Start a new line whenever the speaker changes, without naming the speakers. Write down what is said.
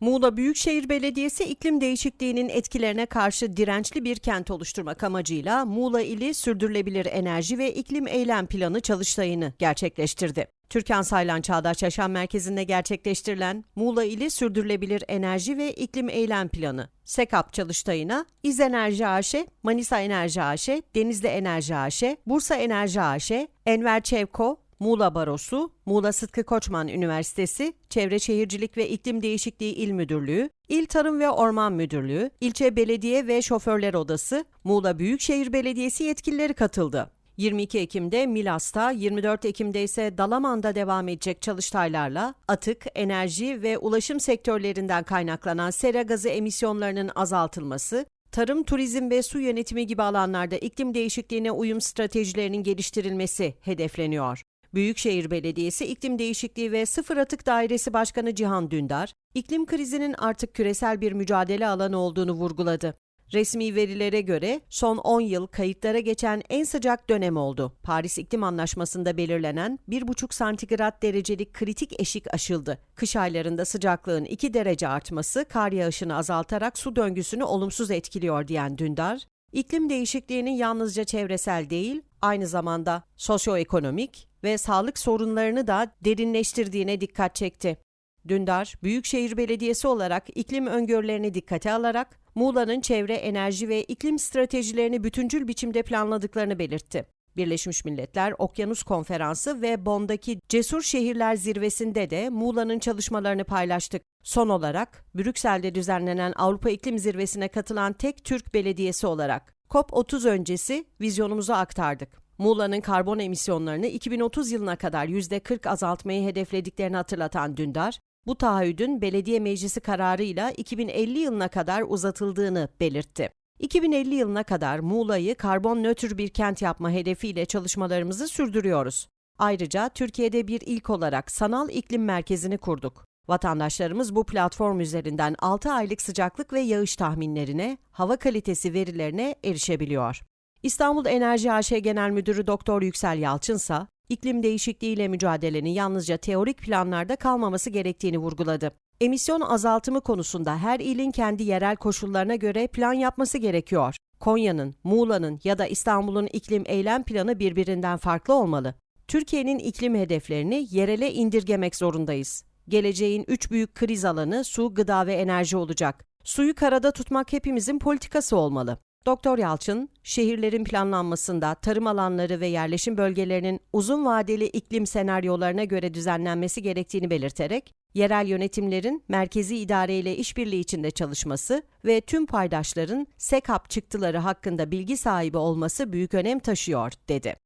Muğla Büyükşehir Belediyesi iklim değişikliğinin etkilerine karşı dirençli bir kent oluşturmak amacıyla Muğla ili Sürdürülebilir Enerji ve İklim Eylem Planı çalıştayını gerçekleştirdi. Türkan Saylan Çağdaş Yaşam Merkezi'nde gerçekleştirilen Muğla ili Sürdürülebilir Enerji ve İklim Eylem Planı, SEKAP çalıştayına İz Enerji AŞ, Manisa Enerji AŞ, Denizli Enerji AŞ, Bursa Enerji AŞ, Enver Çevko, Muğla Barosu, Muğla Sıtkı Koçman Üniversitesi, Çevre Şehircilik ve İklim Değişikliği İl Müdürlüğü, İl Tarım ve Orman Müdürlüğü, İlçe Belediye ve Şoförler Odası, Muğla Büyükşehir Belediyesi yetkilileri katıldı. 22 Ekim'de Milas'ta, 24 Ekim'de ise Dalaman'da devam edecek çalıştaylarla atık, enerji ve ulaşım sektörlerinden kaynaklanan sera gazı emisyonlarının azaltılması, tarım, turizm ve su yönetimi gibi alanlarda iklim değişikliğine uyum stratejilerinin geliştirilmesi hedefleniyor. Büyükşehir Belediyesi İklim Değişikliği ve Sıfır Atık Dairesi Başkanı Cihan Dündar, iklim krizinin artık küresel bir mücadele alanı olduğunu vurguladı. Resmi verilere göre son 10 yıl kayıtlara geçen en sıcak dönem oldu. Paris İklim Anlaşması'nda belirlenen 1,5 santigrat derecelik kritik eşik aşıldı. Kış aylarında sıcaklığın 2 derece artması kar yağışını azaltarak su döngüsünü olumsuz etkiliyor diyen Dündar, İklim değişikliğinin yalnızca çevresel değil, aynı zamanda sosyoekonomik ve sağlık sorunlarını da derinleştirdiğine dikkat çekti. Dündar, Büyükşehir Belediyesi olarak iklim öngörülerini dikkate alarak Muğla'nın çevre, enerji ve iklim stratejilerini bütüncül biçimde planladıklarını belirtti. Birleşmiş Milletler Okyanus Konferansı ve Bonn'daki Cesur Şehirler Zirvesi'nde de Muğla'nın çalışmalarını paylaştık. Son olarak Brüksel'de düzenlenen Avrupa İklim Zirvesi'ne katılan tek Türk belediyesi olarak COP30 öncesi vizyonumuzu aktardık. Muğla'nın karbon emisyonlarını 2030 yılına kadar %40 azaltmayı hedeflediklerini hatırlatan Dündar, bu taahhüdün belediye meclisi kararıyla 2050 yılına kadar uzatıldığını belirtti. 2050 yılına kadar Muğla'yı karbon nötr bir kent yapma hedefiyle çalışmalarımızı sürdürüyoruz. Ayrıca Türkiye'de bir ilk olarak sanal iklim merkezini kurduk. Vatandaşlarımız bu platform üzerinden 6 aylık sıcaklık ve yağış tahminlerine, hava kalitesi verilerine erişebiliyor. İstanbul Enerji AŞ Genel Müdürü Doktor Yüksel Yalçınsa, iklim değişikliğiyle mücadelenin yalnızca teorik planlarda kalmaması gerektiğini vurguladı. Emisyon azaltımı konusunda her ilin kendi yerel koşullarına göre plan yapması gerekiyor. Konya'nın, Muğla'nın ya da İstanbul'un iklim eylem planı birbirinden farklı olmalı. Türkiye'nin iklim hedeflerini yerele indirgemek zorundayız. Geleceğin üç büyük kriz alanı su, gıda ve enerji olacak. Suyu karada tutmak hepimizin politikası olmalı. Doktor Yalçın, şehirlerin planlanmasında tarım alanları ve yerleşim bölgelerinin uzun vadeli iklim senaryolarına göre düzenlenmesi gerektiğini belirterek, yerel yönetimlerin merkezi idareyle işbirliği içinde çalışması ve tüm paydaşların SEKAP çıktıları hakkında bilgi sahibi olması büyük önem taşıyor, dedi.